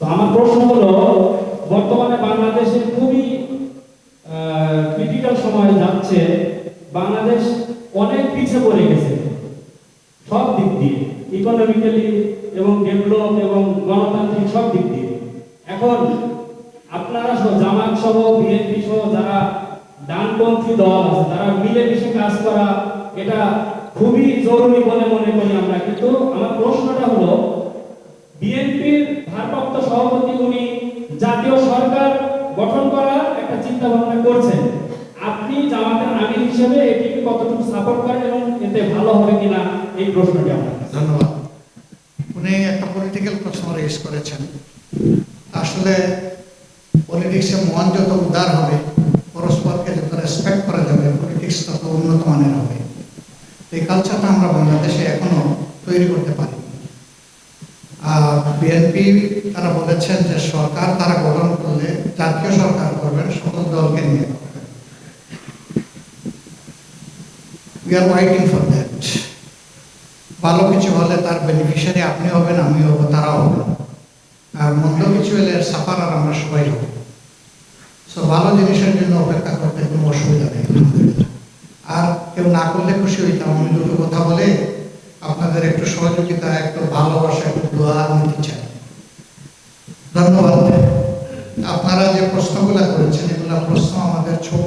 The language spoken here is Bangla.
তো আমার প্রশ্ন হলো, বর্তমানে বাংলাদেশে খুবই ক্রিটিক্যাল সময় যাচ্ছে। বাংলাদেশ অনেক পিছিয়ে পড়ে গেছে সব দিক দিয়ে। ইকোনমিক্যালি এবং ডেভেলপ এবং গণতান্ত্রিক সব দিক দিয়ে। এখন আপনারা জামাত সহ বিএনপি সহ যারা ডানপন্থী দল আছে, তারা মিলেমিশে কাজ করা এটা খুবই জরুরি বলে মনে করি আমরা। কিন্তু আমার প্রশ্নটা সভাপতি উনি জাতীয় সরকার গঠন করার একটা চিন্তা ভাবনা করছেন। আপনি জামাতের আমির হিসেবে এটিকে কতটুকু সাপোর্ট করেন এবং এতে ভালো হবে কিনা এই প্রশ্নটি আপনার ধন্যবাদ। উনি একটা পলিটিক্যাল প্রশ্ন রেজ করেছেন। আসলে পলিটিক্সে মন যত উদার হবে, পরস্পরকে যত রেসপেক্ট করা যাবে পলিটিক্স তত উন্নত মানের হবে। এই কালচারটা আমরা বাংলাদেশে এখনও তৈরি করতে পারি বিএনপি তারা বলেছেন যে সরকার তারা গঠন করলে জাতীয় সরকার করবেন সকল দলকে নিয়ে ভালো কিছু হলে তার বেনিফিশিয়ারি আপনি হবেন, আমি হব, তারাও হবে আর মন্দ কিছু হলে সাফার আর আমরা সবাই হব। সো ভালো জিনিসের জন্য অপেক্ষা করতে কোনো অসুবিধা নেই। আর কেউ না করলে খুশি হইতাম, আমি দুটো কথা বলে আপনাদের একটু সহযোগিতা, একটু ভালোবাসা, একটু দোয়া নিতে চাই। ধন্যবাদ। আপনারা যে প্রশ্নগুলো করেছেন, এগুলো প্রশ্ন আমাদের ছোট